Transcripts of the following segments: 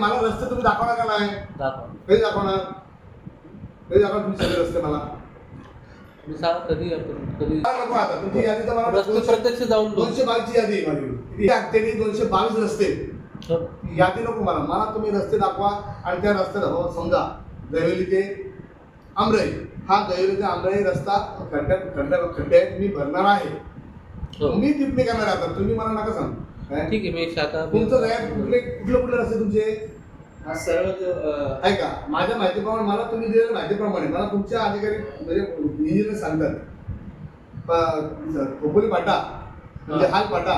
मला रस्ते तुम्ही दाखवणार का नाही? दाखवा. कधी दाखवणार. कधी दाखवा तुम्ही सगळे रस्ते मला. सांगा कधी आपण कधी काय नको आता. तुमची यादी तर मला रस्ते दोनशे- प्रत्यक्ष जाऊन बघू. दोनशे बावीसची यादी आहे माझी. किती अठ्ठ्याण्णव दोनशे बावीस रस्ते. तर यादी नको मला. मला तुम्ही रस्ते दाखवा आणि त्या रस्त्यात हो समजा. दहिवली ते आमराई हा दहिवली ते आमराई रस्ता खड्ड्यात खड्ड्या खड्ड्यात मी भरणार आहे. हो. मी टिप्पणी करणार आहे आता. तुम्ही मला नका सांग. काय? ठीक आहे मी शाखा तुमचं काय कुठले कुठले कुठले रस्ते तुमचे? हा सरळ जो, ऐका माझ्या माहितीप्रमाणे मला तुम्ही दिलेल्या माहितीप्रमाणे मला तुमच्या अधिकारी म्हणजे इंजिनियर सांगतात. खोपोली पाटा म्हणजे हाल पाटा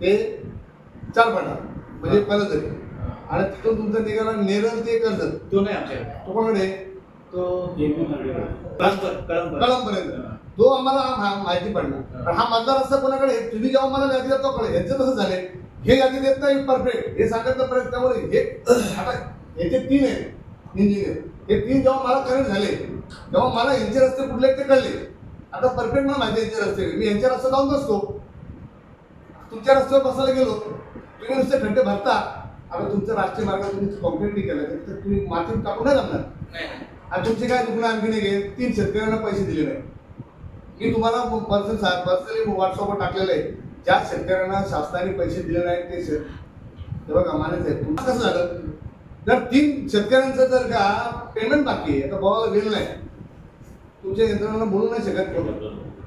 ते चार पाटा म्हणजे पलजरी हा. आणि तिथून तुमचं निघाला नेरळ ते कर्जत तो नाही आमच्याकडे. तो कोणाकडे? तो कळमपर्यंत तो आम्हाला माहिती पडला. पण हा मतदार रस्ता कोणाकडे? तुम्ही जेव्हा मला यादी देतो कडे यांचं कसं झालंय? हे यादी देत नाही परफेक्ट. हे सांगत नाही परत त्यामुळे हे आता याचे तीन आहेत इंजिनियर हे तीन जेव्हा मला कनेक्ट झाले तेव्हा मला यांचे रस्ते कुठले ते कळले. आता परफेक्ट मला माहिती यांचे रस्ते. मी यांच्या रस्ता जाऊन बसतो. तुमच्या रस्त्यावर बसायला गेलो तुम्ही नुसते खड्डे भरता. आता तुमचं राष्ट्रीय मार्ग तुम्ही कॉन्क्रीट केलं तर तुम्ही माती टाकून नाही जमणार. नाही, आणि तुमचे काय दुखणं आणखी नाही घे तीन शेतकऱ्यांना पैसे दिले नाही मी तुम्हाला पर्सन पर्सनली व्हॉट्सअपवर टाकलेलं आहे. ज्या शेतकऱ्यांना शासनाने पैसे दिले नाहीत ते शेत हे बघा मानायचं आहे तुमचं कसं झालं? जर तीन शेतकऱ्यांचं जर का पेमेंट बाकी आहे तर भावाला वेळ नाही. तुमच्या यंत्रणांना बोलू नाही शकत कोण?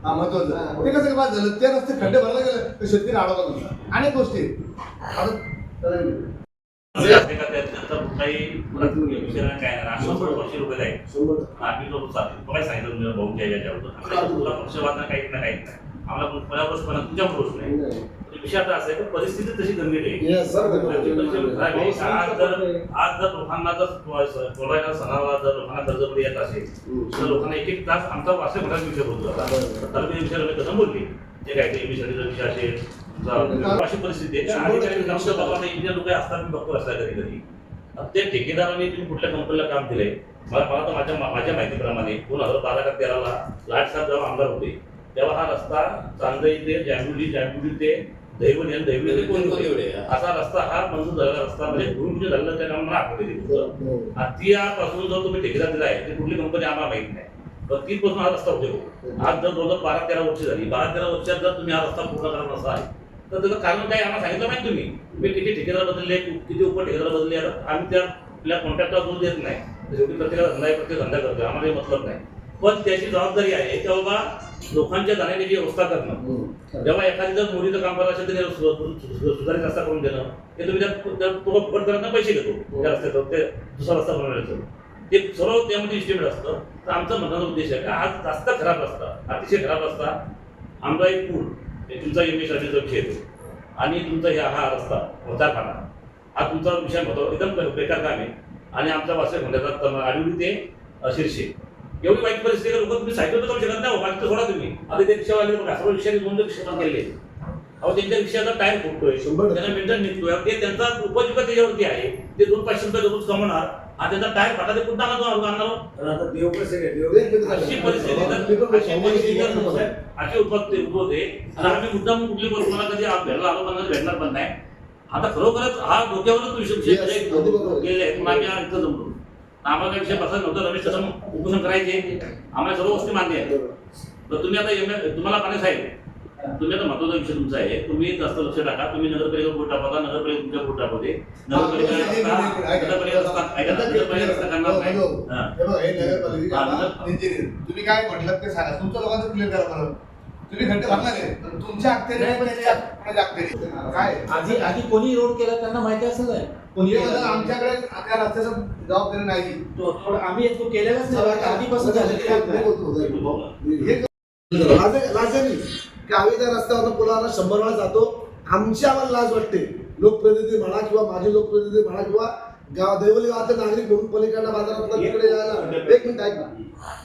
हा महत्वाचं. ते कसं बाद झालं? ते रस्ते खड्डे भरला गेले तर शेतकरी अडवला तुमचा अनेक गोष्टी. आता चालेल. आम्हाला कोणावरच पण तुमच्या दोष नाही. पण विषय आता असं आहे की परिस्थिती तशी गंभीर आहे. Yes, sir. आहे. आज जर आज जर लोकांना जर सोडायला सणाला जर लोकांना कर्जमध्ये येत असेल तर लोकांना एक एक तास आमचा वासे मोठा विषय बोलतो आता तर मी विषय कसं बोलली? ते काय ते विषयाचा विषय असेल अशी परिस्थिती आहे. आणि इंजिनियर लोक असतात मी बघतो असतात कधी कधी. आता ते ठेकेदारांनी तुम्ही कुठल्या कंपनीला काम दिलंय मला मला तर माझ्या माझ्या माहितीप्रमाणे दोन हजार बारा का तेराला लाट साहेब जेव्हा आमदार होते तेव्हा हा रस्ता चांदई ते जांभुली जांभुली ते दैवली आणि दैवली ते असा रस्ता हा मंजूर झालेला रस्ता म्हणजे भूमी जे झालं त्या मला आठवते तुमचं आणि ती पासून जर तुम्ही ठेकेदार दिला आहे ते कुठली कंपनी आम्हाला माहीत नाही. पण ती पासून हा रस्ता होते आज जर दोन हजार बारा तेरा वर्ष झाली बारा तेरा वर्षात जर तुम्ही हा रस्ता पूर्ण करत नसाल तर त्याचं कारण काय आम्हाला सांगितलं माहिती तुम्ही? तुम्ही किती ठेकेदार बदलले किती उप ठेकेदार बदलले आम्ही त्या आपल्या कॉन्ट्रॅक्टला दोष देत नाही. शेवटी प्रत्येकाला धंदा आहे प्रत्येक धंदा करतो आम्हाला मतलब नाही. पण त्याची जबाबदारी आहे की बाबा लोकांच्या जाण्याची व्यवस्था करणं जेव्हा एखादी जर मोडीचं काम करत असेल तर सुधारित रस्ता करून देणं हे तुम्ही तो फुकट करताना पैसे घेतो त्या रस्त्याचं ते दुसरा रस्ता बनवण्याचं ते सर्व त्यामध्ये इस्टिमेट असतं. तर आमचा म्हणण्याचा उद्देश आहे की आज जास्त खराब रस्ता अतिशय खराब रस्ता आमचा एक पूल हे तुमचा एम एसाठीचा विषय येतो आणि तुमचा ह्या हा रस्ता होताखाना हा तुमचा विषय महत्त्व एकदम बेकार काम आहे. आणि आमचा वासे म्हणण्याचा आडवली ते अ, शिरशे एवढी वाईट परिस्थिती लोक तुम्ही सायकल जाऊ शकत नाही हो, बाकी तर सोडा तुम्ही. आता ते रिक्षावाले बघा सर्व रिक्षाने दोन रिक्षा आहेत. अहो त्यांच्या रिक्षाचा टायर फुटतोय शंभर. त्यांना मेंटेन निघतोय. ते त्यांचा उपजीविका त्याच्यावरती आहे. ते दोन पाचशे रुपये दररोज कमवणार. आणि त्यांचा टायर फाटा ते कुठं आणणार आणणार? अशी परिस्थिती अशी उत्पत्ती उद्भवते आणि आम्ही मुद्दाम कुठली मला कधी भेटला आलो पण भेटणार पण नाही. आता खरोखरच हा डोक्यावरच विषय. गेले आम्ही इथं जमलो आम्हाला विषय बसायला नव्हतं रमेश कसं उपोषण करायचे. आम्हाला सर्व गोष्टी मान्य आहेत तर तुम्ही आता एम तुम्हाला पाणी साहेब तुम्ही आता महत्त्वाचा विषय तुमचा आहे. तुम्ही जास्त लक्ष टाका. तुम्ही नगरपालिका बोट टाकता नगरपालिका तुमच्या बोट टाकते नगरपालिका. तुम्ही काय म्हटलं ते सांगा. तुमच्या लोकांचं क्लिअर करा तुम्ही खड्डे भरणार आहे. पण तुमच्या अखत्यारी नाही, पण त्याच्या कोणाच्या अखत्यारी? काय? आधी आधी कोणी रोड केला त्यांना माहिती असेल काय कोणी हे म्हणतात, आमच्याकडे त्या रस्त्याचं जबाबदारी नाही. तो- तो- आम्ही तो केलेलाच नाही. आधीपासून झालेली आहे. हे लाजे लाजेनी की आम्ही त्या रस्त्यावर पुलाला शंभर वेळा जातो. आमची आम्हाला लाज वाटते. लोकप्रतिनिधी म्हणा किंवा माझे लोकप्रतिनिधी म्हणा किंवा गाव देवली गावातले नागरिक म्हणून पलीकडल्या बाजारात तिकडे यायला. एक मिनिट ऐक ना.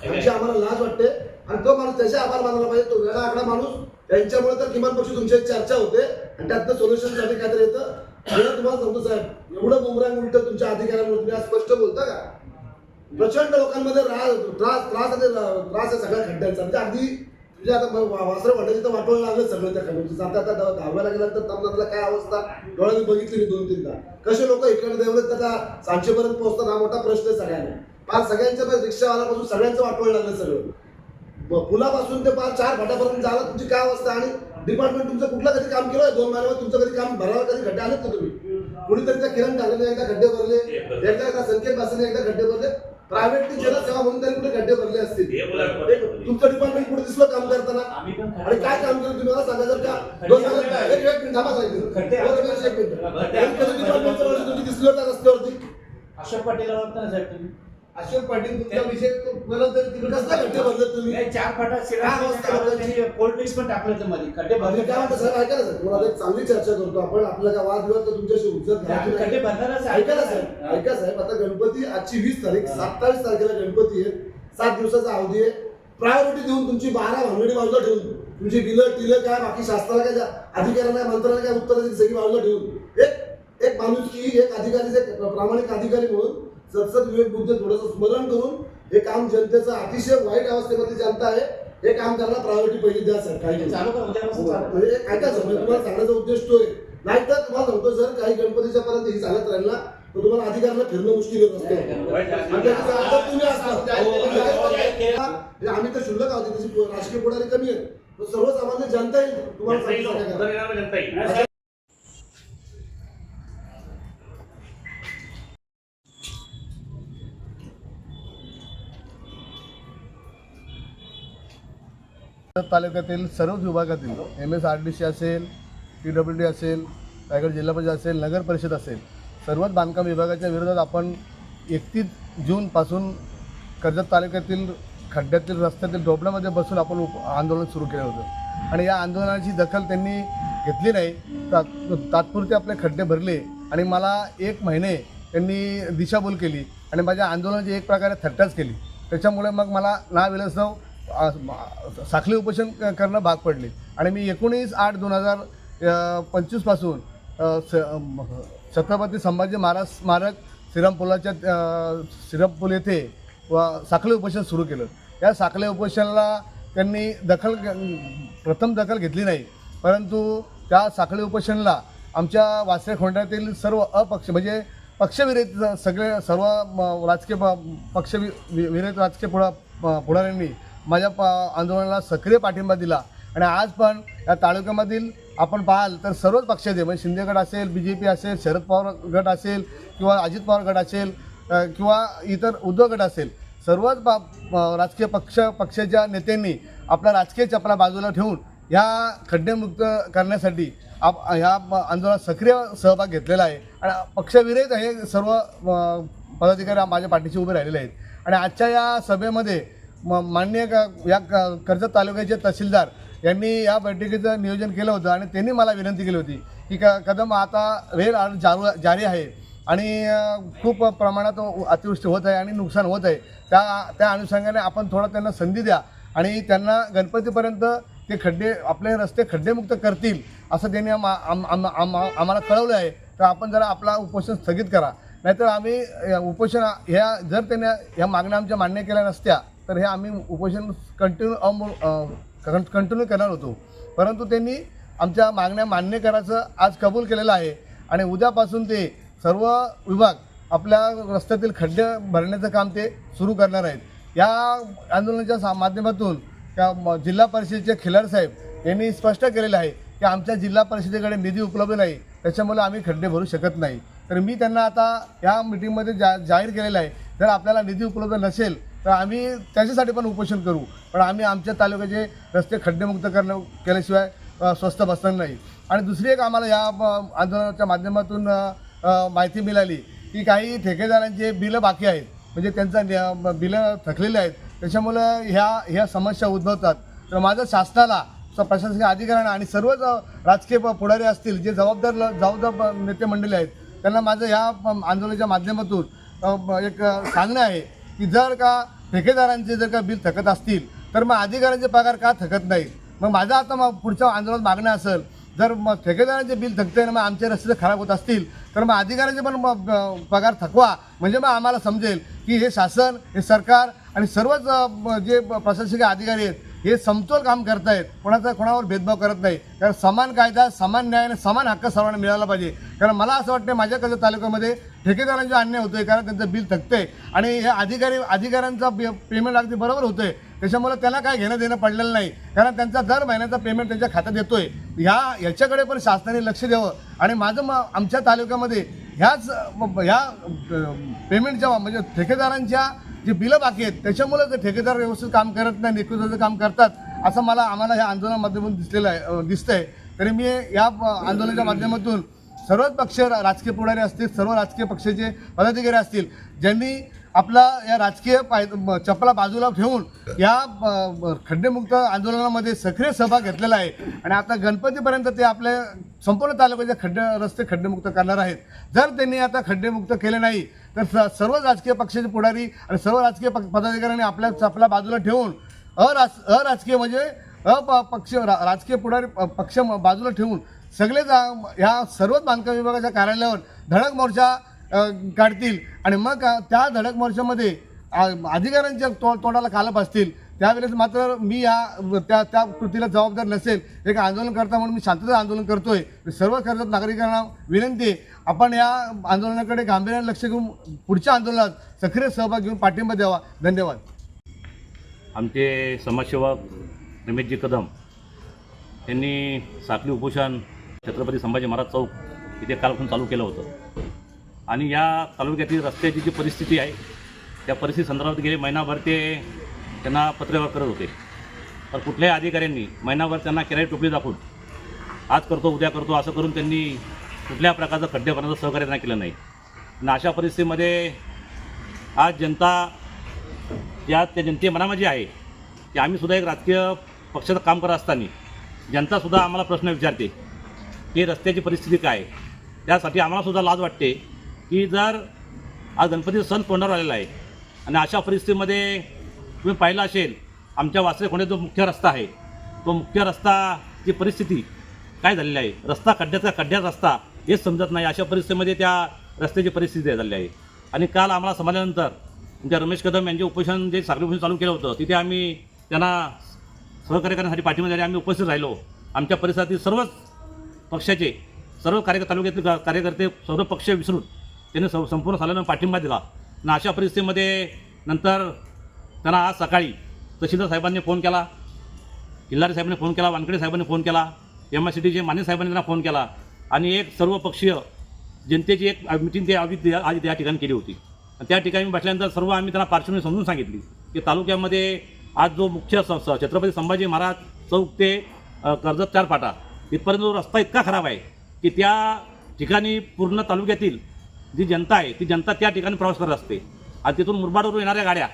आमची आम्हाला लाज वाटते. आणि तो माणूस त्याचे आभार मानायला पाहिजे तो वेळा आकडा माणूस. त्यांच्यामुळे तर किमान पक्षी तुमची चर्चा होते. आणि त्यातनं सोल्युशनसाठी काहीतरी येतं. मला तुम्हाला सांगतो साहेब एवढं बुमरांग उलट तुमच्या अधिकाऱ्यांवर तुम्ही आज स्पष्ट बोलता का? प्रचंड लोकांमध्ये त्रास त्रास आणि त्रास आहे सगळ्या खड्ड्यांचा. म्हणजे अगदी म्हणजे आता वासरं वाटायची तर वाटवलं लागलं सगळं त्या खंडोबा आता आता दहा- दहाव्याला गेल्यानंतर तरुणाला काय अवस्था? डोळ्यांनी बघितली दोन तीनदा. कसे लोक इकडे देवले तर त्या सांचेपर्यंत पोहोचतात हा मोठा प्रश्न आहे सगळ्यांना. पाच सगळ्यांच्या पास रिक्षावाल्यापासून सगळ्यांचं वाटवलं लागलं सगळं. पुलापासून ते पाच चार फाटापर्यंत झाला. तुमची काय अवस्था? आणि डिपार्टमेंट तुमचं कुठलं कधी काम केलं? दोन महिन्यावर तुमचं कधी काम भरावं कधी खड्डे आलेत का तुम्ही? कुणीतरी त्या किरण ठाकरेने एकदा खड्डे भरले एकदा एकदा संकेत बासाने एकदा खड्डे भरले. प्रायव्हेटली जनसेवा म्हणून त्यांनी कुठे खड्डे भरले असतील. तुमचं डिपार्टमेंट कुठे दिसलं काम करताना? आणि काय काम केलं तुम्ही? मला सांगा जर का. दोन महिने- एक एक मिनिट. थांबा एक मिनिट डिपार्टमेंटचं तुम्ही दिसलं होतं रस्त्यावरती? अशोक पाटील ना साहेब तुम्ही? अशोक पाटील तुमचा विषय तो बोला तरी तिकडे कसला खड्डे भरले तुम्ही? नाही, चार फाटा काय? कोल्ड ड्रिंक्स पण टाकलं होतं मध्ये. खड्डे आम्ही भरले काय म्हणतो साहेब ऐका ना साहेब तुम्हाला एक चांगली चर्चा करतो आपण. आपला काय वादविवाद तर तुमच्याशी उजत आम्ही खड्डे भरणारच आहे. ऐका ना साहेब ऐका साहेब. आता गणपती आजची वीस तारीख सत्तावीस तारखेला गणपती आहे. सात दिवसाचा अवधी आहे. प्रायोरिटी देऊन तुमची बारा भानगडी बाजूला ठेवून. तुमची बिलं टिलं काय बाकी शास्त्राला काय अधिकाऱ्यांना मंत्र्यांना काय उत्तर सगळी बाजूला ठेवून. एक एक माणूस की एक अधिकारी एक प्रामाणिक अधिकारी म्हणून सतसत विवेक बुद्ध थोडंसं स्मरण करून हे काम जनतेचं अतिशय वाईट अवस्थेमध्ये जनता आहे हे काम करायला प्रायोरिटी पहिली द्या सर काही नाही. म्हणजे ऐका सर म्हणजे तुम्हाला सांगण्याचा उद्देश तो आहे नाहीतर तुम्हाला सांगतो जर काही गणपतीच्या पर्यंत ही चालत राहील ना तर तुम्हाला अधिकाऱ्यांना फिरणं मुश्किल होत असतं तुम्ही. म्हणजे आम्ही तर शुल्लक आहोत राजकीय पुढारी कमी आहेत सर्वसामान्य जनता येईल तुम्हाला तालुक्यातील सर्वच विभागातील M S R D C असेल पी डब्ल्यू डी असेल रायगड जिल्हा परिषद असेल नगर परिषद असेल सर्वच बांधकाम विभागाच्या विरोधात आपण एकतीस जूनपासून कर्जत तालुक्यातील खड्ड्यातील रस्त्यातील डोबण्यामध्ये बसून आपण उप आंदोलन सुरू केलं होतं. आणि या आंदोलनाची दखल त्यांनी घेतली नाही. तात तात्पुरते आपले खड्डे भरले आणि मला एक महिने त्यांनी दिशाभूल केली आणि माझ्या आंदोलनाची एक प्रकारे थट्टाच केली. त्याच्यामुळे मग मला ना विलसव साखळी उपोषण करणं भाग पडले. आणि मी एकोणीस आठ दोन हजार पंचवीसपासून स छत्रपती संभाजी महाराज स्मारक श्रीरामपुलाच्या अ, श्रीरामपूल येथे व साखळी उपोषण सुरू केलं. या साखळी उपोषणाला त्यांनी दखल प्रथम दखल घेतली नाही. परंतु त्या साखळी उपोषणाला आमच्या वासरे खोंड्यातील सर्व अपक्ष म्हणजे पक्षविरहित सगळे सर्व म- राजकीय प- पक्ष वि- वि- विरहित राजकीय पुढा पुढाऱ्यांनी माझ्या प आंदोलनाला सक्रिय पाठिंबा दिला. आणि आज पण या तालुक्यामधील आपण पाहाल तर सर्वच पक्षाचे म्हणजे शिंदे गट असेल बी जे पी असेल शरद पवार गट असेल किंवा अजित पवार गट असेल किंवा इतर उद्धव गट असेल सर्वच बा राजकीय पक्ष पक्षाच्या नेत्यांनी आपला राजकीय चपला बाजूला ठेवून ह्या खड्डेमुक्त करण्यासाठी आप ह्या आंदोलनात सक्रिय सहभाग घेतलेला आहे. आणि पक्षविरहित हे सर्व पदाधिकारी माझ्या पाठीशी उभे राहिलेले आहेत. आणि आजच्या या सभेमध्ये म माननीय क या क- कर्जत तालुक्याचे तहसीलदार यांनी या बैठकीचं नियोजन केलं होतं आणि त्यांनी मला विनंती केली होती की क कदम आता रेल जारू जारी आहे आणि खूप प्रमाणात अतिवृष्टी होत आहे आणि नुकसान होत आहे. त्या त्या अनुषंगाने आपण थोडा त्यांना संधी द्या आणि त्यांना गणपतीपर्यंत ते खड्डे आपले रस्ते खड्डेमुक्त करतील असं त्यांनी आम- आम्हाला कळवलं आहे. तर आपण जरा आपला उपोषण स्थगित करा. नाहीतर आम्ही उपोषण ह्या जर त्यांनी ह्या मागण्या आमच्या मान्य केल्या नसत्या तर हे आम्ही उपोषण कंटिन्यू अमू कंटिन्यू करणार होतो. परंतु त्यांनी आमच्या मागण्या मान्य करायचं आज कबूल केलेलं आहे. आणि उद्यापासून ते सर्व विभाग आपल्या रस्त्यातील खड्डे भरण्याचं काम ते सुरू करणार आहेत. या आंदोलनाच्या सा माध्यमातून त्या म- जिल्हा परिषदेचे खिलार साहेब यांनी स्पष्ट केलेलं आहे की आमच्या जिल्हा परिषदेकडे निधी उपलब्ध नाही. त्याच्यामुळे आम्ही खड्डे भरू शकत नाही. तर मी त्यांना आता या मिटिंगमध्ये जा जाहीर केलेलं आहे. जर आपल्याला निधी उपलब्ध नसेल तर आम्ही त्याच्यासाठी पण उपोषण करू. पण आम्ही आमच्या तालुक्याचे रस्ते खड्डेमुक्त करणं केल्याशिवाय स्वस्त स्वस्थ बसणार नाही. आणि दुसरी एक आम्हाला या आंदोलनाच्या माध्यमातून माहिती मिळाली की काही ठेकेदारांचे बिलं बाकी आहेत. म्हणजे त्यांचा बिलं थकलेले आहेत. त्याच्यामुळं ह्या ह्या समस्या उद्भवतात. तर माझं शासनाला स- प्रशासकीय अधिकाऱ्यांना आणि सर्वच राजकीय पुढारी असतील जे जबाबदार ल- जबाबदार नेते मंडळी आहेत त्यांना माझं ह्या प- आंदोलनाच्या माध्यमातून एक सांगणं आहे. की जर का ठेकेदारांचे जर का बिल थकत असतील तर मग अधिकाऱ्यांचे पगार का थकत नाही मग माझं आता मग पुढच्या आंदोलनात मागणं असेल जर मग ठेकेदारांचे बिल थकते मग आमचे रस्ते जर खराब होत असतील तर मग अधिकाऱ्यांचे पण मग, पगार थकवा. म्हणजे मग आम्हाला समजेल की हे शासन हे सरकार आणि सर्वच जे प्रशासकीय अधिकारी आहेत हे समतोल काम करतायत. कोणाचा कोणावर भेदभाव करत नाही. कारण समान कायदा समान न्याय आणि समान हक्क सर्वांना मिळाला पाहिजे. कारण मला असं वाटतं माझ्या कर्जत तालुक्यामध्ये ठेकेदारांचा अन्याय होतोय कारण त्यांचं बिल थकतंय. आणि हे अधिकारी अधिकाऱ्यांचा पेमेंट अगदी बरोबर होतोय. त्याच्यामुळे त्यांना काय घेणं देणं पडलेलं नाही. कारण त्यांचा दर महिन्याचा पेमेंट त्यांच्या खात्यात येतोय. ह्या याच्याकडे पण शासनाने लक्ष द्यावं. आणि माझं म आमच्या तालुक्यामध्ये ह्याच ह्या पेमेंटच्या म्हणजे ठेकेदारांच्या जे बिलं बाकी आहेत त्याच्यामुळे ते ठेकेदार व्यवस्थित काम करत नाही निकृष्टाचं काम करतात असं मला आम्हाला ह्या आंदोलनामाध्यमातून दिसलेलं आहे दिसतंय. तरी मी या आंदोलनाच्या माध्यमातून सर्वच पक्ष राजकीय पुढारी असतील सर्व राजकीय पक्षाचे पदाधिकारी असतील ज्यांनी आपला या राजकीय पाय चपला बाजूला ठेवून या खड्डेमुक्त आंदोलनामध्ये सक्रिय सहभाग घेतलेला आहे. आणि आता गणपतीपर्यंत ते आपल्या संपूर्ण तालुक्याचे खड्डे रस्ते खड्डेमुक्त करणार आहेत. जर त्यांनी आता खड्डेमुक्त केले नाही तर स- सर्व राजकीय पक्षाचे पुढारी आणि सर्व राजकीय पक- पदाधिकाऱ्यांनी आपल्या आपल्या बाजूला ठेवून अराज अराजकीय म्हणजे अप पक्ष रा- राजकीय पुढारी पक्ष म- बाजूला ठेवून सगळेच जा ह्या सर्वच बांधकाम विभागाच्या कार्यालयावर धडक मोर्चा काढतील. आणि मग त्या धडक मोर्चामध्ये आ, अधिकाऱ्यांच्या तो तोंडाला कालप असतील. त्यावेळेस मात्र मी या त्या त्या कृतीला जबाबदार नसेल. एक आंदोलन करता म्हणून मी शांतता आंदोलन करतोय. सर्व कर्जत नागरिकांना विनंती आहे आपण या आंदोलनाकडे गांभीर्याने लक्ष घेऊन पुढच्या आंदोलनात सक्रिय सहभाग घेऊन पाठिंबा द्यावा. धन्यवाद. आमचे समाजसेवक रमेशजी कदम यांनी साखली उपोषण छत्रपती संभाजी महाराज चौक इथे कालपासून चालू केलं होतं. आणि या तालुक्यातील रस्त्याची जी परिस्थिती आहे त्या परिस्थिती संदर्भात गेले महिनाभर ते त्यांना पत्रव्यवहार करत होते तर कुठल्याही अधिकाऱ्यांनी महिनाभर त्यांना किराई टोपली दाखवून आज करतो उद्या करतो असं करून त्यांनी कुठल्या प्रकारचं खड्डे भरण्याचं सहकार्य त्यांना केलं नाही आणि अशा परिस्थितीमध्ये आज जनता या त्या जनते मनामध्ये आहे की आम्हीसुद्धा एक राजकीय पक्षाचं काम करत असताना जनतासुद्धा आम्हाला प्रश्न विचारते की रस्त्याची परिस्थिती काय आहे? त्यासाठी आम्हालासुद्धा लाज वाटते की जर आज गणपतीचा सण तोंडावर आलेला आहे आणि अशा परिस्थितीमध्ये तुम्ही पाहिलं असेल आमच्या वासरे जो मुख्य रस्ता आहे तो मुख्य रस्ताची परिस्थिती काय झालेली आहे? रस्ता खड्ड्याचा खड्ड्यात रस्ता हेच समजत नाही. अशा परिस्थितीमध्ये त्या रस्त्याची परिस्थिती झालेली आहे. आणि काल आम्हाला समजल्यानंतर आमच्या रमेश कदम यांचे उपोषण जे सागरी चालू केलं होतं तिथे आम्ही त्यांना सहकार्य करण्यासाठी पाठिंबा आम्ही उपस्थित राहिलो. आमच्या परिसरातील सर्वच पक्षाचे सर्व कार्यकर्ते तालुक्यातील कार्यकर्ते सर्व पक्ष विसरून त्यांनी सं संपूर्ण सालानं पाठिंबा दिला. आणि अशा परिस्थितीमध्ये नंतर त्यांना आज सकाळी तहसीलदार साहेबांनी फोन केला किल्लारी साहेबांनी फोन केला वानकडे साहेबांनी फोन केला एम आय सी टीचे माने साहेबांनी त्यांना फोन केला आणि एक सर्वपक्षीय जनतेची एक मिटिंग ते आधी त्या- आधी त्या ठिकाणी केली होती. आणि त्या ठिकाणी बसल्यानंतर सर्व आम्ही त्यांना पार्श्वभूमी समजून सांगितली की तालुक्यामध्ये आज जो मुख्य स- स- छत्रपती संभाजी महाराज चौक ते कर्जत चार फाटा इथपर्यंत जो रस्ता इतका खराब आहे की त्या ठिकाणी पूर्ण तालुक्यातील जी जनता आहे ती जनता त्या ठिकाणी प्रवास करत असते. आणि तिथून मुरबाडवरून येणाऱ्या गाड्या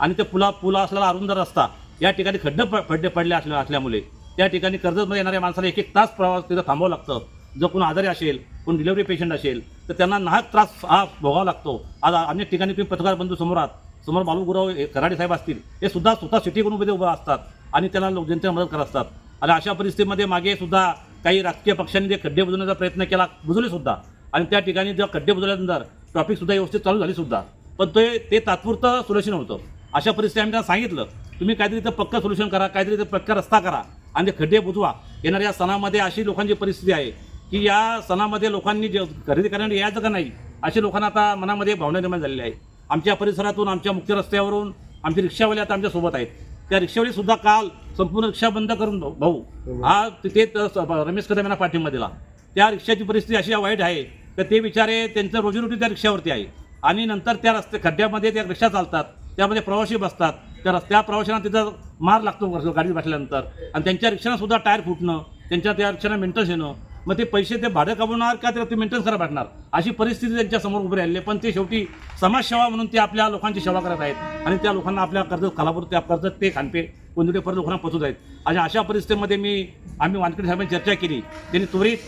आणि ते पुला पुला असलेला अरुंद रस्ता या ठिकाणी खड्डे प खड्डे पडले असल्या असल्यामुळे त्या ठिकाणी कर्जतमध्ये येणाऱ्या माणसाला एक एक तास प्रवास तिथं थांबावं लागतं. जर कोण आजारी असेल कोण डिलिव्हरी पेशंट असेल तर त्यांना नाहक त्रास हा भोगावा लागतो. आज अनेक ठिकाणी तुम्ही पत्रकार बंधू समोर आहात. समोर बालूगुराव हे कराडे साहेब असतील हे सुद्धा स्वतः सिटीकडून उभे उभं असतात आणि त्यांना लोक जनतेला मदत करत असतात. आणि अशा परिस्थितीमध्ये मागे सुद्धा काही राजकीय पक्षांनी जे खड्डे बुजवण्याचा प्रयत्न केला बुजवले सुद्धा. आणि त्या ठिकाणी जेव्हा खड्डे बुजवल्यानंतर ट्रॉफिक सुद्धा व्यवस्थित चालू झाली सुद्धा. पण ते ते तात्पुरतं सुरक्षित होतं अशा परिस्थिती आम्ही त्यांना सांगितलं तुम्ही काहीतरी इथं पक्क सोल्युशन करा काहीतरी इथं पक्का रस्ता करा आणि ते खड्डे बुजवा. येणाऱ्या सणामध्ये अशी लोकांची परिस्थिती आहे की या सणामध्ये लोकांनी जे खरेदी करण्यासाठी यायचं का नाही अशी लोकांना आता मनामध्ये भावना निर्माण झालेली आहे. आमच्या परिसरातून आमच्या मुख्य रस्त्यावरून आमचे रिक्षावाले आता आमच्यासोबत आहेत. त्या रिक्षावाले सुद्धा काल संपूर्ण रिक्षा बंद करून भाऊ- भाऊ हा तिथे त- रमेश कदम यांना पाठिंबा दिला त्या रिक्षाची परिस्थिती अशी वाईट आहे तर ते बिचारे त्यांचं रोजीरोटी त्या रिक्षावरती आहे. आणि नंतर त्या रस्ते खड्ड्यामध्ये त्या रिक्षा चालतात. त्यामध्ये प्रवासी बसतात त्या रस्त्या प्रवाशांना तिथं मार लागतो वर्ष- गाडीत बसल्यानंतर. आणि त्यांच्या रिक्षांनासुद्धा टायर फुटणं त्यांच्या त्या रिक्षांना मेंटेन्स येणं मग ते पैसे ते भाडं कमवणार का ते मेंटेन्स करा भेटणार? अशी परिस्थिती त्यांच्यासमोर उभी राहिली आहे. पण ते शेवटी समाजसेवा म्हणून ते आपल्या लोकांची सेवा करत आहेत. आणि त्या लोकांना आपल्या कर्ज खालापूर त्या कर्जत ते खानपे कोणते परत लोकांना पोचवत आहेत. आणि अशा परिस्थितीमध्ये मी आम्ही वानखेडे साहेबांनी चर्चा केली. त्यांनी त्वरित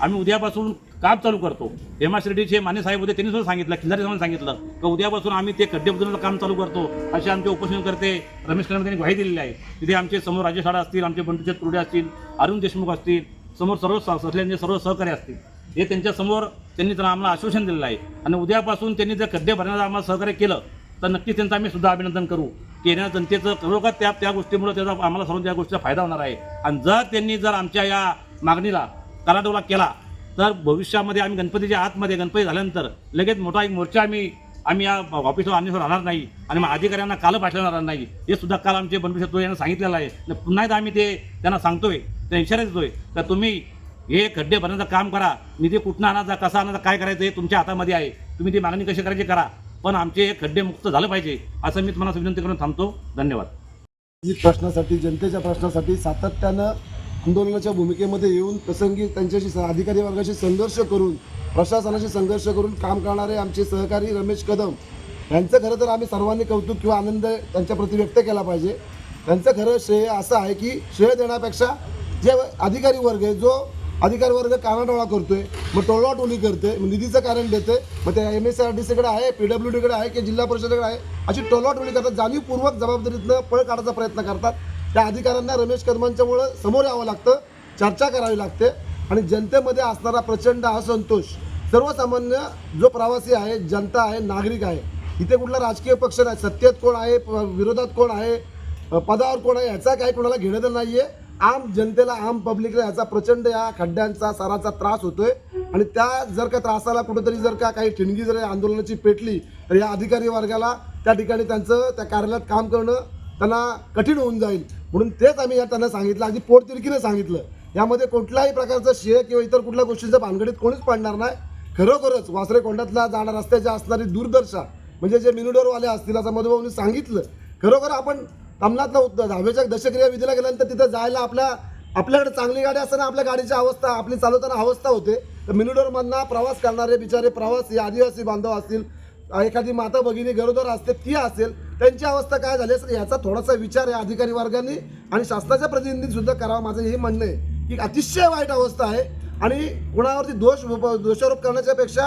आम्ही उद्यापासून काम चालू करतो. एम आर शिर्डीचे माने साहेब होते त्यांनी सुद्धा सांगितलं खिल्लारी साहेबांनी सांगितलं की उद्यापासून आम्ही ते खड्डे बुजवण्याचं काम चालू करतो. असे आमचे उपोषण करते. रमेश कदम त्यांनी ग्वाही दिलेली आहे. तिथे आमचे समोर राजेश शाळा असतील आमचे बंडूचे तुरडे असतील अरुण देशमुख असतील समोर सर्व स- ससल्यांचे सर्व सहकारी असतील. हे त्यांच्यासमोर त्यांनी त्यांना आम्हाला आश्वासन दिलेलं आहे. आणि उद्यापासून त्यांनी जर खड्डे भरण्याचं आम्हाला सहकार्य केलं तर नक्कीच त्यांचं आम्ही सुद्धा अभिनंदन करू. की येणाऱ्या जनतेचं खरोखर त्या त्या गोष्टीमुळे त्याचा आम्हाला सर्व त्या गोष्टीचा फायदा होणार आहे. आणि जर त्यांनी जर आमच्या या मागणीला कालाडोला केला. तर भविष्यामध्ये आम्ही गणपतीच्या आतमध्ये गणपती झाल्यानंतर लगेच मोठा एक मोर्चा आम्ही आम्ही या ऑफिसवर आणण्यावर राहणार नाही. आणि मग अधिकाऱ्यांना काल पाठवणार नाही. हे सुद्धा काल आमचे बनवू शकतो यांना सांगितलेलं आहे. पुन्हा एकदा आम्ही ते त्यांना सांगतोय त्या इशारा देतोय. तर तुम्ही हे खड्डे भरण्याचं काम करा. निधी कुठनं आणायचा कसा आणायचा काय करायचं हे तुमच्या हातामध्ये आहे. तुम्ही ती मागणी कशी करायची करा. पण आमचे हे खड्डे मुक्त झालं पाहिजे असं मी तुम्हाला विनंती करून थांबतो. धन्यवाद. प्रश्नासाठी जनतेच्या प्रश्नासाठी सातत्यानं आंदोलनाच्या भूमिकेमध्ये येऊन प्रसंगी त्यांच्याशी अधिकारी वर्गाशी संघर्ष करून प्रशासनाशी संघर्ष करून काम करणारे आमचे सहकारी रमेश कदम यांचं खरं तर आम्ही सर्वांनी कौतुक किंवा आनंद त्यांच्याप्रती व्यक्त केला पाहिजे. त्यांचं खरं श्रेय असं आहे की श्रेय देण्यापेक्षा जे अधिकारी वर्ग आहे जो अधिकारी वर्ग कानाडोळा करतोय मग टोळवाटोली करते मग निधीचं कारण देते मग ते एम एस आर डी सीकडे आहे पी डब्ल्यू डीकडे आहे की जिल्हा परिषदेकडे आहे अशी टोळवाटोली करतात जाणीवपूर्वक जबाबदारीतनं पळ काढायचा प्रयत्न करतात. त्या अधिकाऱ्यांना रमेश कदमांच्यामुळं समोर यावं लागतं चर्चा करावी लागते आणि जनतेमध्ये असणारा प्रचंड असंतोष सर्वसामान्य जो प्रवासी आहे जनता आहे नागरिक आहे इथे कुठला राजकीय पक्ष नाही सत्तेत कोण आहे प- विरोधात कोण आहे पदावर कोण आहे याचा काही कोणाला घेणं तर नाही आहे आम जनतेला आम पब्लिकला याचा प्रचंड या खड्ड्यांचा साराचा त्रास होतोय. आणि त्या जर का त्रासाला कुठेतरी जर का काही ठिणगी जर आंदोलनाची पेटली तर या अधिकारी वर्गाला त्या ठिकाणी त्यांचं त्या कार्यालयात काम करणं त्यांना कठीण होऊन जाईल. म्हणून तेच आम्ही या त्यांना सांगितलं अगदी पोटतिरकीनं सांगितलं. यामध्ये कुठल्याही प्रकारचं श्रेय किंवा इतर कुठल्या गोष्टीचं भानगडीत कोणीच पडणार नाही. खरोखरच वासरे कोंडातला जाणार रस्त्याच्या असणारी दूरदर्शा म्हणजे जे मिनुडोरवाले असतील असं मधुभाऊनी सांगितलं. खरोखर आपण तमनातला उत- दहावेच्या दशक्रिया विधीला गेल्यानंतर तिथं जायला आपल्या आपल्याकडे चांगली गाडी असताना आपल्या गाडीची अवस्था आपली चालवताना अवस्था होते. तर मिनुडोरमधनं प्रवास करणारे बिचारे प्रवासी आदिवासी बांधव असतील एखादी माता भगिनी गरोदर असते ती असेल. त्यांची अवस्था काय झाली असेल याचा थोडासा विचार या अधिकारी वर्गाने आणि शासनाच्या प्रतिनिधींनी सुद्धा करावा. माझं हे म्हणणं आहे की अतिशय वाईट अवस्था आहे आणि कुणावरती दोष दोषारोप करण्याच्या पेक्षा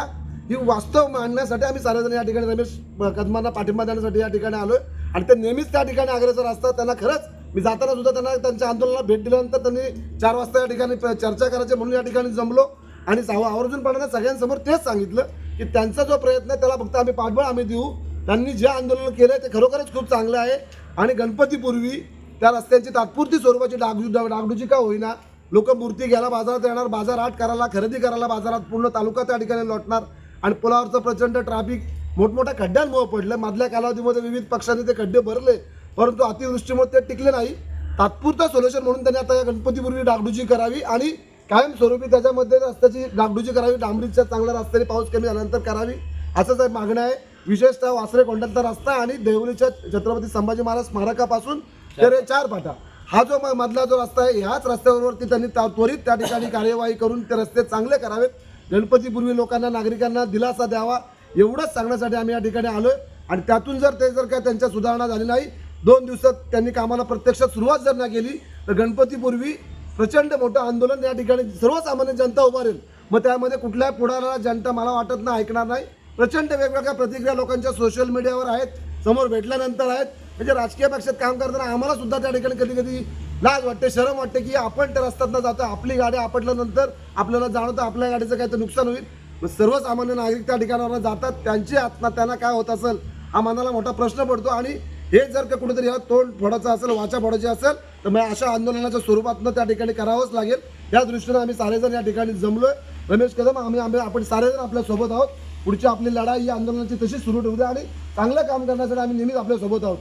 ही वास्तव मांडण्यासाठी आम्ही सारेजण या ठिकाणी रमेश कदमांना पाठिंबा देण्यासाठी या ठिकाणी आलोय. आणि ते नेहमीच त्या ठिकाणी अग्रेसर असतात. त्यांना खरंच मी जाताना सुद्धा त्यांना त्यांच्या आंदोलनाला भेट दिल्यानंतर त्यांनी चार वाजता या ठिकाणी चर्चा करायची म्हणून या ठिकाणी जमलो. आणि आवर्जूनपणाने सगळ्यांसमोर तेच सांगितलं की त्यांचा जो प्रयत्न आहे त्याला फक्त आम्ही पाठबळ आम्ही देऊ. त्यांनी जे आंदोलन केलं ते खरोखरच खूप चांगलं आहे. आणि गणपतीपूर्वी त्या रस्त्यांची तात्पुरती स्वरूपाची डागडू डागडूची का होईना लोक मूर्ती घ्यायला बाजारात येणार बाजार आठ करायला खरेदी करायला बाजारात पूर्ण तालुका त्या ठिकाणी लोटणार. आणि पुलावरचं प्रचंड ट्रॅफिक मोठमोठ्या खड्ड्यांमुळे पडलं. मधल्या कालावधीमध्ये विविध पक्षांनी ते खड्डे भरले परंतु अतिवृष्टीमुळे ते टिकले नाही. तात्पुरता सोल्युशन म्हणून त्यांनी आता या गणपतीपूर्वी डागडुजी करावी आणि कायमस्वरूपी त्याच्यामध्ये रस्त्याची डागडुजी करावी. डांबरीच्या चांगल्या रस्त्याने पाऊस कमी झाल्यानंतर करावी असंच एक मागणं आहे. विशेषतः वासरे कोंडाचा रस्ता आणि देवळीच्या छत्रपती संभाजी महाराज स्मारकापासून ते चार फाटा हा जो म- मधला जो रस्ता आहे ह्याच रस्त्यावरती त्यांनी त्वरित त्या ठिकाणी कार्यवाही करून ते रस्ते चांगले करावेत. गणपतीपूर्वी लोकांना नागरिकांना दिलासा द्यावा एवढंच सांगण्यासाठी आम्ही या ठिकाणी आलोय. आणि त्यातून जर ते जर काय त्यांच्या सुधारणा झाली नाही दोन दिवसात त्यांनी कामाला प्रत्यक्षात सुरुवात जर नाही केली तर गणपतीपूर्वी प्रचंड मोठं आंदोलन या ठिकाणी सर्वसामान्य जनता उभारेल. मग त्यामध्ये कुठल्याही पुढाऱ्याला जनता मला वाटत नाही ऐकणार नाही. प्रचंड वेगवेगळ्या प्रतिक्रिया लोकांच्या सोशल मीडियावर आहेत समोर भेटल्यानंतर आहेत. म्हणजे राजकीय पक्षात काम करताना आम्हाला सुद्धा त्या ठिकाणी कधी कधी लाज वाटते शरम वाटते की आपण त्या रस्त्यातनं जातो आपली गाडी आपटल्यानंतर आपल्याला जाणवतं आपल्या गाडीचं काय तर नुकसान होईल. मग सर्वसामान्य नागरिक त्या ठिकाणावर जातात त्यांची आत्मा त्यांना काय होत असेल हा मनाला मोठा प्रश्न पडतो. आणि हे जर का कुठेतरी ह्या तोंड फोडायचं असेल वाचा फोडायची असेल तर मग अशा आंदोलनाच्या स्वरूपातनं त्या ठिकाणी करावंच लागेल. या दृष्टीनं आम्ही सारेजण या ठिकाणी जमलोय. रमेश कदम आम्ही आम्ही आपण सारेजण आपल्यासोबत आहोत. पुढची आपली लढाई या आंदोलनाची तशीच सुरू ठेवू द्या आणि चांगलं काम करण्यासाठी आम्ही नेहमीच आपल्यासोबत आहोत.